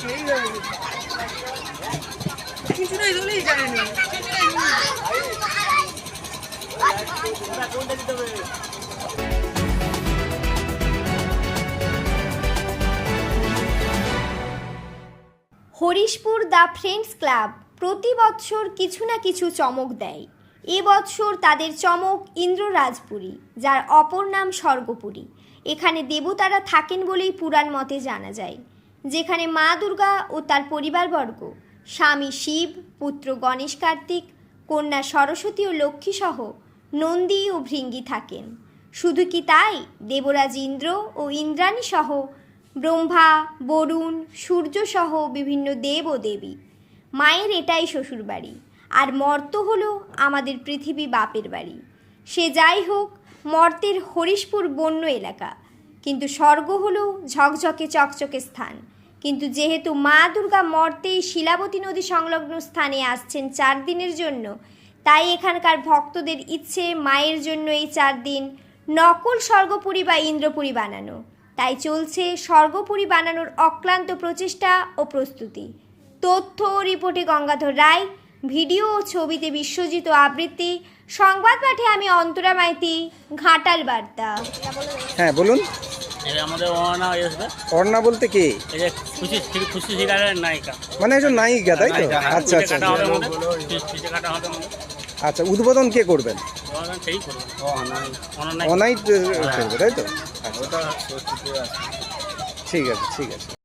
Harishpur the friends club প্রতি বৎসর কিছু না কিছু চমক দেয়। এ বৎসর তাদের চমক ইন্দ্ররাজপুরী, যার অপর নাম স্বর্গপুরী। এখানে দেবতারা থাকেন বলেই পুরাণ মতে জানা যায়। যেখানে মা দুর্গা ও তার পরিবারবর্গ, স্বামী শিব, পুত্র গণেশ কার্তিক, কন্যা সরস্বতী ও লক্ষ্মী সহ নন্দী ও ভৃঙ্গি থাকেন। শুধু কি তাই? দেবরাজ ইন্দ্র ও ইন্দ্রাণী সহ ব্রহ্মা, বরুণ, সূর্য সহ বিভিন্ন দেব ও দেবী। মায়ের এটাই শ্বশুরবাড়ি। আর মর্ত হলো আমাদের পৃথিবী বাপের বাড়ি। সে যাই হোক, মর্তের হরিশপুর বন্য এলাকা। কিন্তু স্বর্গ হলো ঝকঝকে চকচকে স্থান। কিন্তু যেহেতু মা দুর্গা মর্তেই শিলাবতী নদী সংলগ্ন স্থানে আসছেন চার দিনের জন্য, তাই এখানকার ভক্তদের ইচ্ছে মায়ের জন্য এই চার দিন নকল স্বর্গপুরী বা ইন্দ্রপুরী বানানো। তাই চলছে স্বর্গপুরী বানানোর অক্লান্ত প্রচেষ্টা ও প্রস্তুতি। তথ্য রিপোর্টে গঙ্গাধর রায় ভিডিও ও ছবিতে বিশ্বজিৎ আবৃত্তি। সংবাদ পাঠে আমি অন্তরা মাইতি ঘাটাল বার্তা। হ্যাঁ বলুন। আমাদের অর্ণা বলতে কে? এই যে খুশি খুশি শিকারের নায়িকা। মানে একজন নায়িকা তাই তো? আচ্ছা আচ্ছা হবে আমাদের আচ্ছা উদ্বোধন কে করবেন? অনাই করবে তাই তো? আচ্ছা। ঠিক আছে ঠিক আছে।